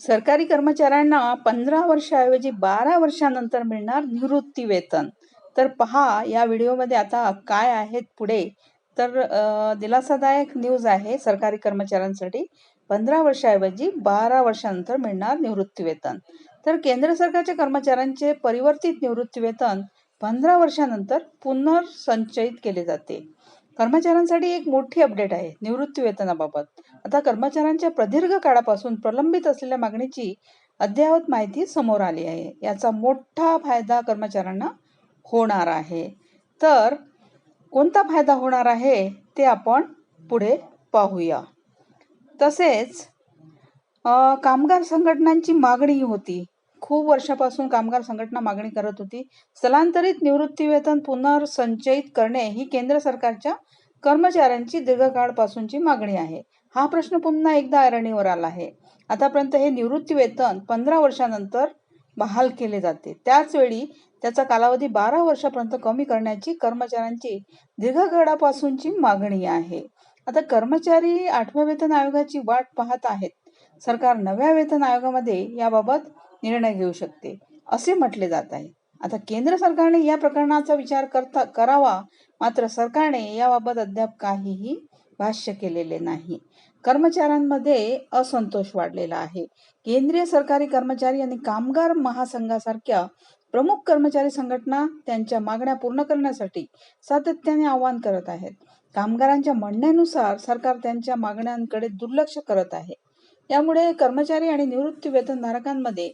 सरकारी कर्मचाऱ्यांना पंधरा वर्षाऐवजी बारा वर्षानंतर मिळणार निवृत्ती वेतन तर पहा या व्हिडिओमध्ये आता काय आहेत पुढे. तर दिलासादायक न्यूज आहे सरकारी कर्मचाऱ्यांसाठी. पंधरा वर्षाऐवजी बारा वर्षानंतर मिळणार निवृत्ती वेतन तर केंद्र सरकारच्या कर्मचाऱ्यांचे परिवर्तित निवृत्ती वेतन पंधरा वर्षानंतर पुनर्संचयित केले जाते. कर्मचाऱ्यांसाठी एक मोठी अपडेट आहे निवृत्ती वेतनाबाबत आता कर्मचाऱ्यांच्या प्रदीर्घ काळापासून प्रलंबित असलेल्या मागणीची अद्ययावत माहिती समोर आली आहे. याचा मोठा फायदा कर्मचाऱ्यांना होणार आहे. तर कोणता फायदा होणार आहे ते आपण पुढे पाहूया. तसेच कामगार संघटनांची मागणी होती. खूप वर्षापासून कामगार संघटना मागणी करत होती. स्थलांतरित निवृत्तीवेतन पुनर्संचयित करणे ही केंद्र सरकारच्या कर्मचाऱ्यांची दीर्घकाळपासूनची मागणी आहे. हा प्रश्न पुन्हा एकदा ऐरणीवर आला आहे. आतापर्यंत हे निवृत्ती वेतन पंधरा वर्षानंतर बहाल केले जाते. त्याचवेळी त्याचा कालावधी बारा वर्षापर्यंत कमी करण्याची कर्मचाऱ्यांची दीर्घकाळापासूनची मागणी आहे. आता कर्मचारी आठव्या वेतन आयोगाची वाट पाहत आहेत. सरकार नव्या वेतन आयोगामध्ये याबाबत निर्णय घेऊ शकते असे म्हटले जात आहे. आता केंद्र सरकारने या प्रकरणाचा विचार करता करावा मात्र सरकारने याबाबत अद्याप काहीही भाष्य केलेले नाही. कर्मचाऱ्यांमध्ये असंतोष वाढलेला आहे. केंद्रीय सरकारी कर्मचारी आणि कामगार महासंघासारख्या प्रमुख कर्मचारी संघटना त्यांच्या मागण्या पूर्ण करण्यासाठी सातत्याने आवाहन करत आहेत. कामगारांच्या म्हणण्यानुसार सरकार त्यांच्या मागण्यांकडे दुर्लक्ष करत आहे. यामुळे कर्मचारी आणि निवृत्ती वेतनधारकांमध्ये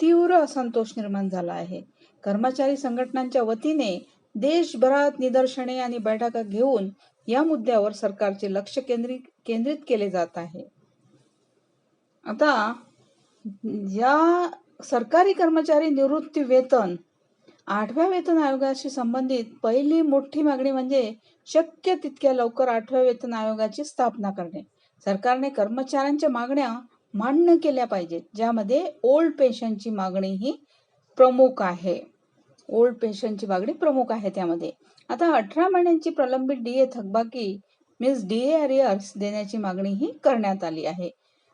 तीव्र असंतोष निर्माण झाला आहे. कर्मचारी संघटनांच्या वतीने देशभरात निदर्शने आणि बैठका घेऊन या मुद्द्यावर सरकारचे लक्ष केंद्रित केंद्रित केले जात आहे. आता या सरकारी कर्मचारी निवृत्ती वेतन आठव्या वेतन आयोगाशी संबंधित पहिली मोठी मागणी म्हणजे शक्य तितक्या लवकर आठव्या वेतन आयोगाची स्थापना करणे. सरकारने कर्मचाऱ्यांच्या मागण्या मान्य केल्या पाहिजेत ज्यामध्ये ओल्ड पेन्शनची मागणी ही प्रमुख आहे. ओल्ड पेन्शनची मागणी प्रमुख आहे त्यामध्ये. आता अठरा महिन्यांची प्रलंबित डीए थकबाकी मीन्स डीए अरियर्स देण्याची मागणी ही करण्यात आली आहे.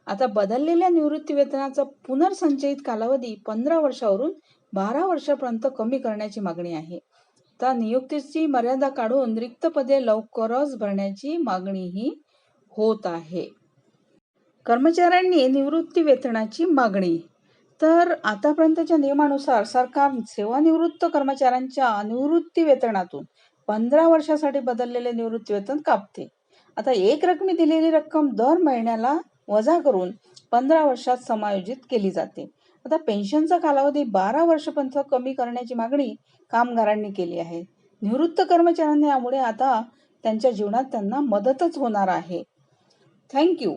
आता बदललेल्या निवृत्ती वेतनाचा पुनर्संचयित कालावधी पंधरा वर्षावरून बारा वर्षापर्यंत कमी करण्याची मागणी आहे. तर नियुक्तीची मर्यादा काढून रिक्त पदे लवकरच भरण्याची मागणीही होत आहे. कर्मचाऱ्यांनी निवृत्ती वेतनाची मागणी तर आतापर्यंतच्या नियमानुसार सरकार सेवानिवृत्त कर्मचाऱ्यांच्या निवृत्ती वेतनातून पंधरा वर्षासाठी बदललेले निवृत्ती वेतन कापते. आता एक रकमी दिलेली रक्कम दर महिन्याला वजा करून पंधरा वर्षात समायोजित केली जाते. आता पेन्शनचा कालावधी बारा वर्षपर्यंत कमी करण्याची मागणी कामगारांनी केली आहे. निवृत्त कर्मचाऱ्यांनी यामुळे आता त्यांच्या जीवनात त्यांना मदतच होणार आहे. थँक्यू